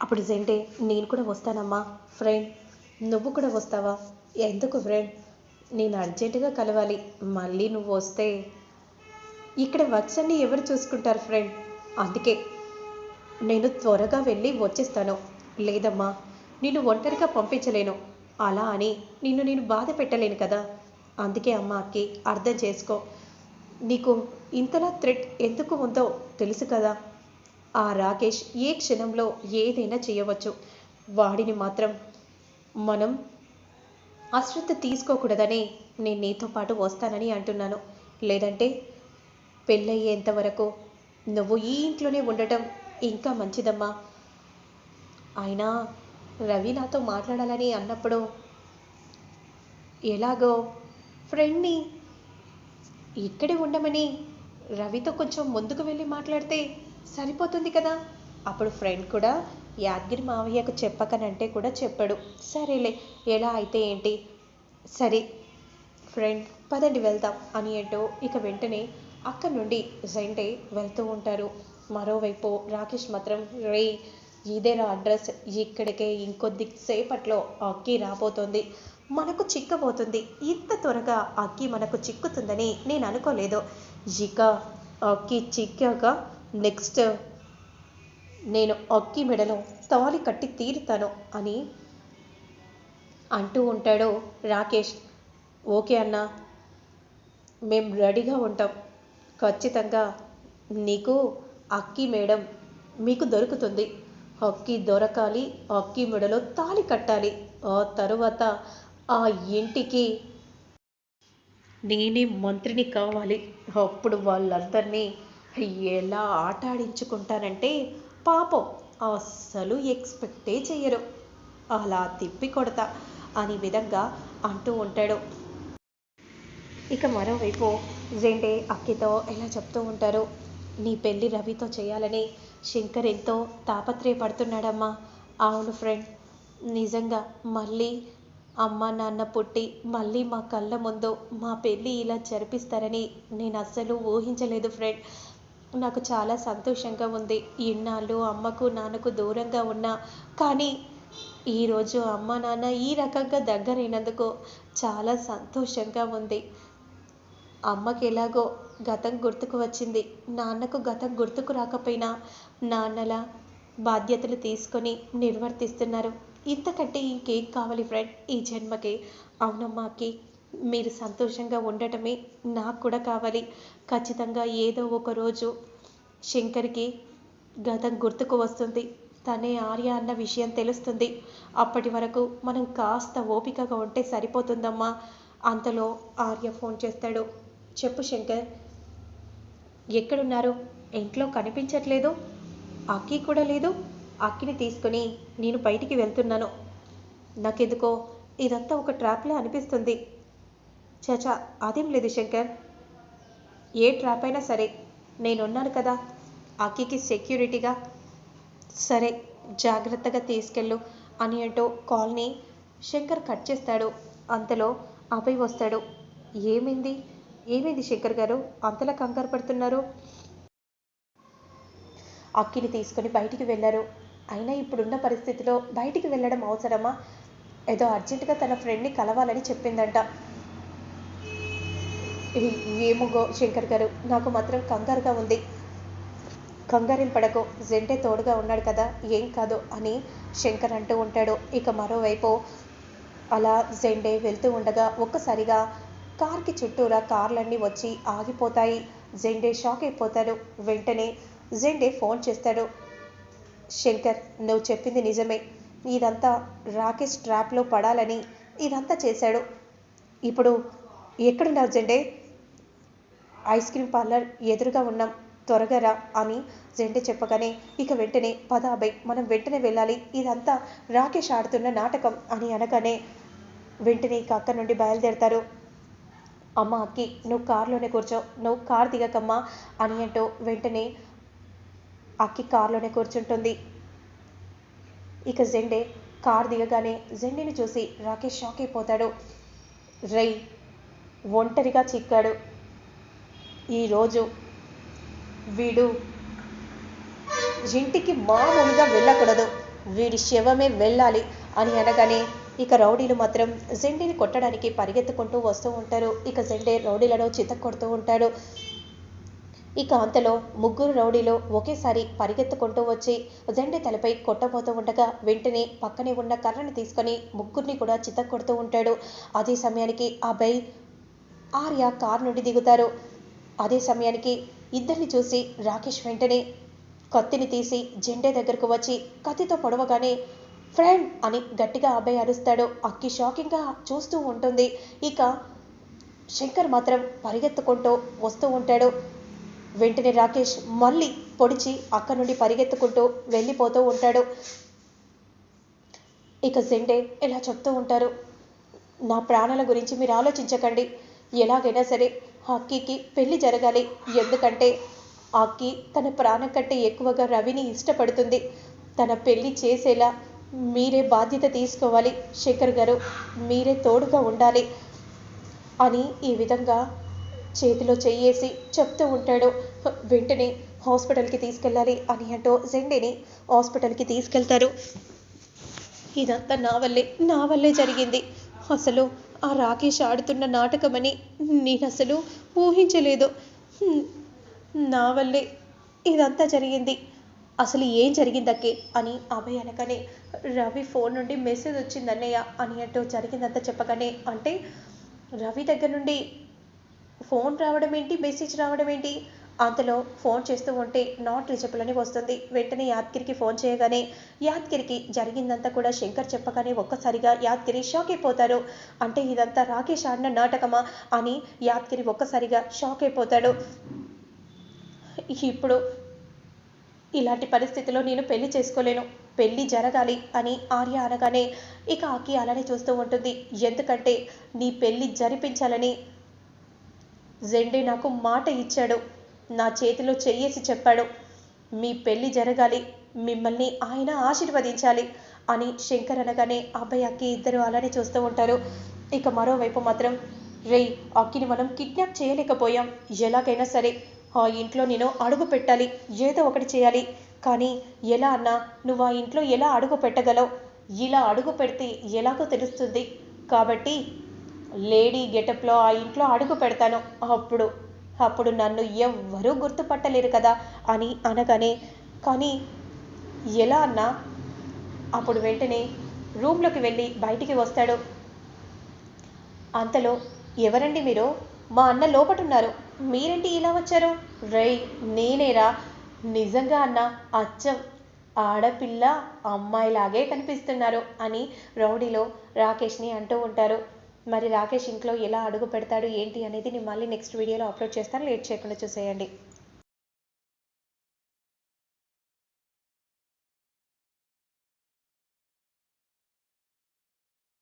అప్పుడు జెంటే నేను కూడా వస్తానమ్మా ఫ్రెండ్ నువ్వు కూడా వస్తావా? ఎందుకు ఫ్రెండ్? నేను అర్జెంటుగా కలవాలి. మళ్ళీ నువ్వు వస్తే ఇక్కడ వర్క్స్ ఎవరు చూసుకుంటారు ఫ్రెండ్? అందుకే నేను త్వరగా వెళ్ళి వచ్చేస్తాను. లేదమ్మా నిన్ను ఒంటరిగా పంపించలేను. అలా అని నిన్ను నేను బాధ పెట్టలేను కదా. అందుకే అమ్మ అక్కి అర్థం చేసుకో. నీకు ఇంతలా థ్రెట్ ఎందుకు ఉందో తెలుసు కదా. ఆ రాకేష్ ఏ క్షణంలో ఏదైనా చేయవచ్చు. వాడిని మాత్రం మనం అశ్రద్ధ తీసుకోకూడదని నేను నీతో పాటు వస్తానని అంటున్నాను. లేదంటే పెళ్ళయ్యేంత వరకు నువ్వు ఈ ఇంట్లోనే ఉండటం ఇంకా మంచిదమ్మా. అయినా రవి నాతో మాట్లాడాలని అన్నప్పుడు ఎలాగో ఫ్రెండ్ని ఇక్కడే ఉండమని రవితో కొంచెం ముందుకు వెళ్ళి మాట్లాడితే సరిపోతుంది కదా? అప్పుడు ఫ్రెండ్ కూడా యాదగిరి మావయ్యకు చెప్పకనంటే కూడా చెప్పాడు. సరేలే ఎలా అయితే ఏంటి? సరే ఫ్రెండ్ పదండి వెళ్దాం అని ఏంటో ఇక వెంటనే అక్కడి నుండి జెంటే వెళ్తూ ఉంటారు. మరోవైపు రాకేష్ మాత్రం రే ఇదేరా అడ్రస్. ఇక్కడికే ఇంకొద్ది సేపట్లో అక్కి రాబోతోంది. మనకు చిక్కబోతుంది. ఇంత త్వరగా అక్కి మనకు చిక్కుతుందని నేను అనుకోలేదు. ఇక అక్కి చిక్కాక నెక్స్ట్ నేను అక్కి మెడలో తాళి కట్టి తీరుతాను అని అంటూ ఉంటాడు రాకేష్. ఓకే అన్నా మేం రెడీగా ఉంటాం. ఖచ్చితంగా నీకు అక్కి మేడం మీకు దొరుకుతుంది. అక్కి దొరకాలి అక్కి మెడలో తాళి కట్టాలి. ఆ తరువాత ఆ ఇంటికి నేనే మంత్రిని కావాలి. అప్పుడు వాళ్ళందరినీ ఎలా ఆట ఆడించుకుంటారంటే పాపం అస్సలు ఎక్స్పెక్టే చెయ్యరు. అలా తిప్పి కొడతా అని విధంగా అంటూ ఉంటాడు. ఇక మరోవైపు జెండే అక్కితో ఎలా చెప్తూ ఉంటారు నీ పెళ్ళి రవితో చేయాలని శంకర్ ఎంతో తాపత్రయపడుతున్నాడమ్మా. అవును ఫ్రెండ్ నిజంగా మళ్ళీ అమ్మ నాన్న పుట్టి మళ్ళీ మా కళ్ళ ముందు మా పెళ్ళి ఇలా జరిపిస్తారని నేను అస్సలు ఊహించలేదు ఫ్రెండ్. నాకు చాలా సంతోషంగా ఉంది. ఇన్నాళ్ళు అమ్మకు నాన్నకు దూరంగా ఉన్నా. కానీ ఈరోజు అమ్మ నాన్న ఈ రకంగా దగ్గరైనందుకు చాలా సంతోషంగా ఉంది. అమ్మకి ఎలాగో గతం గుర్తుకు వచ్చింది. నాన్నకు గతం గుర్తుకు రాకపోయినా నాన్నల బాధ్యతలు తీసుకొని నిర్వర్తిస్తున్నారు. ఇంతకంటే ఇంకేం కావాలి ఫ్రెండ్? ఈ జన్మకి అవునమ్మాకి మీరు సంతోషంగా ఉండటమే నాకు కూడా కావాలి. ఖచ్చితంగా ఏదో ఒక రోజు శంకర్కి గతం గుర్తుకు వస్తుంది. తనే ఆర్య అన్న విషయం తెలుస్తుంది. అప్పటి వరకు మనం కాస్త ఓపికగా ఉంటే సరిపోతుందమ్మా. అంతలో ఆర్య ఫోన్ చేస్తాడు. చెప్పు శంకర్ ఎక్కడున్నారు? ఇంట్లో కనిపించట్లేదు. అక్కి కూడా లేదు. అక్కిని తీసుకుని నేను బయటికి వెళ్తున్నాను. నాకెందుకో ఇదంతా ఒక ట్రాప్లా అనిపిస్తుంది. చచా అదేం లేదు శంకర్. ఏ ట్రాప్ అయినా సరే నేనున్నాను కదా. అక్కికి సెక్యూరిటీగా సరే జాగ్రత్తగా తీసుకెళ్ళు అని అంటూ కాల్ని శంకర్ కట్ చేస్తాడు. అంతలో అభయ్ వస్తాడు. ఏమైంది? ఏమైంది శంకర్ గారు? అంతలా కంగారు పడుతున్నారు? అక్కిని తీసుకొని బయటికి వెళ్ళారు. అయినా ఇప్పుడున్న పరిస్థితిలో బయటికి వెళ్ళడం అవసరమా? ఏదో అర్జెంటుగా తన ఫ్రెండ్ని కలవాలని చెప్పిందంట. ఏ- ఏమో శంకర్ గారు నాకు మాత్రం కంగారుగా ఉంది. కంగారేం పడకు జెంటే తోడుగా ఉన్నాడు కదా ఏం కాదు అని శంకర్ అంటూ ఉంటాడు. ఇక మరోవైపు అలా జెండే వెళ్తూ ఉండగా ఒక్కసారిగా కార్కి చుట్టూరా కార్లన్నీ వచ్చి ఆగిపోతాయి. జెండే షాక్ అయిపోతాడు. వెంటనే జెండే ఫోన్ చేస్తాడు. శంకర్ నువ్వు చెప్పింది నిజమే. ఇదంతా రాకేష్ ట్రాప్లో పడాలని ఇదంతా చేశాడు. ఇప్పుడు ఎక్కడున్నావు జెండే? ఐస్ క్రీమ్ పార్లర్ ఎదురుగా ఉన్నాం త్వరగా రా అని జెండే చెప్పగానే ఇక వెంటనే పద మనం వెంటనే వెళ్ళాలి. ఇదంతా రాకేష్ ఆడుతున్న నాటకం అని అనగానే వెంటనే ఇక అక్క నుండి బయలుదేరతారు. అమ్మ అక్కి నువ్వు కారులోనే కూర్చో నువ్వు కార్ దిగకమ్మా అని అంటూ వెంటనే అక్కి కారులోనే కూర్చుంటుంది. ఇక జెండే కార్ దిగగానే జెండేని చూసి రాకేష్ షాక్ అయిపోతాడు. రై ఒంటరిగా చిక్కాడు. ఈరోజు వీడు ఇంటికి మామూలుగా వెళ్ళకూడదు. వీడి శవమే వెళ్ళాలి అని అనగానే ఇక రౌడీలు మాత్రం జెండేని కొట్టడానికి పరిగెత్తుకుంటూ వస్తూ ఉంటారు. ఇక జెండే రౌడీలను చిత్త కొడుతూ ఉంటాడు. ఇక అంతలో ముగ్గురు రౌడీలు ఒకేసారి పరిగెత్తుకుంటూ వచ్చి జెండే తలపై కొట్టబోతూ ఉండగా వెంటనే పక్కనే ఉన్న కర్రని తీసుకొని ముగ్గురిని కూడా చిత్త కొడుతూ ఉంటాడు. అదే సమయానికి అభయ్ ఆర్య కారు నుండి దిగుతారు. అదే సమయానికి ఇద్దరిని చూసి రాకేష్ వెంటనే కత్తిని తీసి జెండే దగ్గరకు వచ్చి కత్తితో పొడవగానే ఫ్రెండ్ అని గట్టిగా అబ్బాయి అరుస్తాడు. అక్కి షాకింగ్గా చూస్తూ ఉంటుంది. ఇక శంకర్ మాత్రం పరిగెత్తుకుంటూ వస్తూ ఉంటాడు. వెంటనే రాకేష్ మళ్ళీ పొడిచి అక్క నుండి పరిగెత్తుకుంటూ వెళ్ళిపోతూ ఉంటాడు. ఇక జెండే ఇలా చెప్తూ ఉంటారు. నా ప్రాణాల గురించి మీరు ఆలోచించకండి. ఎలాగైనా సరే హాకీకి పెళ్ళి జరగాలి. ఎందుకంటే హాకీ తన ప్రాణం కంటే ఎక్కువగా రవిని ఇష్టపడుతుంది. తన పెళ్ళి చేసేలా మీరే బాధ్యత తీసుకోవాలి. శేఖర్ గారు మీరే తోడుగా ఉండాలి అని ఈ విధంగా చేతిలో చెయ్యేసి చెప్తూ ఉంటాడు. వెంటనే హాస్పిటల్కి తీసుకెళ్ళాలి అని అంటూ జెండేని హాస్పిటల్కి తీసుకెళ్తారు. ఇదంతా నా వల్లే నా వల్లే జరిగింది. అసలు ఆ రాకేష్ ఆడుతున్న నాటకమని నేను అసలు ఊహించలేదు నా వల్లే ఇదంతా జరిగింది. అసలు ఏం జరిగిందక్కే అని అభయ్ అనగానే రవి ఫోన్ నుండి మెసేజ్ వచ్చింది అన్నయ్య అని అంటూ జరిగిందంతా చెప్పగానే అంటే రవి దగ్గర నుండి ఫోన్ రావడం ఏంటి మెసేజ్ రావడం ఏంటి అంతలో ఫోన్ చేస్తూ ఉంటే నాట్ రీచబుల్ అని వస్తుంది. వెంటనే యాద్గిరికి ఫోన్ చేయగానే యాద్గిరికి జరిగిందంతా కూడా శంకర్ చెప్పగానే ఒక్కసారిగా యాద్గిరి షాక్ అయిపోతారు అంటే ఇదంతా రాకేష్ ఆడిన నాటకమా అని యాద్గిరి ఒక్కసారిగా షాక్ అయిపోతాడు. ఇప్పుడు ఇలాంటి పరిస్థితిలో నేను పెళ్ళి చేసుకోలేను. పెళ్ళి జరగాలి అని ఆర్య అనగానే ఇక ఆకి అలానే చూస్తూ ఉంటుంది. ఎందుకంటే నీ పెళ్ళి జరిపించాలని జెండే నాకు మాట ఇచ్చాడు. నా చేతిలో చెయ్యేసి చెప్పాడు. మీ పెళ్ళి జరగాలి. మిమ్మల్ని ఆయన ఆశీర్వదించాలి అని శంకర్ అనగానే అబ్బాయి అక్కి ఇద్దరు అలానే చూస్తూ ఉంటారు. ఇక మరోవైపు మాత్రం రేయ్ అక్కిని మనం కిడ్నాప్ చేయలేకపోయాం. ఎలాగైనా సరే ఆ ఇంట్లో నేను అడుగు పెట్టాలి. ఏదో ఒకటి చేయాలి. కానీ ఎలా అన్నా నువ్వు ఆ ఇంట్లో ఎలా అడుగు పెట్టగలవు? ఇలా అడుగు పెడితే ఎలాగో తెలుస్తుంది. కాబట్టి లేడీ గెటప్లో ఆ ఇంట్లో అడుగు పెడతాను. అప్పుడు అప్పుడు నన్ను ఎవ్వరూ గుర్తుపట్టలేరు కదా అని అనగానే కానీ ఎలా అన్నా? అప్పుడు వెంటనే రూమ్లోకి వెళ్ళి బయటికి వస్తాడు. అంతలో ఎవరండి మీరు? మా అన్న లోపటున్నారు. మీరేంటి ఇలా వచ్చారు? రై నేనేరా. నిజంగా అన్న అచ్చం ఆడపిల్ల అమ్మాయిలాగే కనిపిస్తున్నారు అని రౌడీలో రాకేష్ని అంటూ ఉంటారు. మరి రాకేష్ ఇంట్లో ఎలా అడుగు పెడతాడు ఏంటి అనేది నేను మళ్ళీ నెక్స్ట్ వీడియోలో అప్లోడ్ చేస్తాను. లేట్ చేయకుండా చూసేయండి.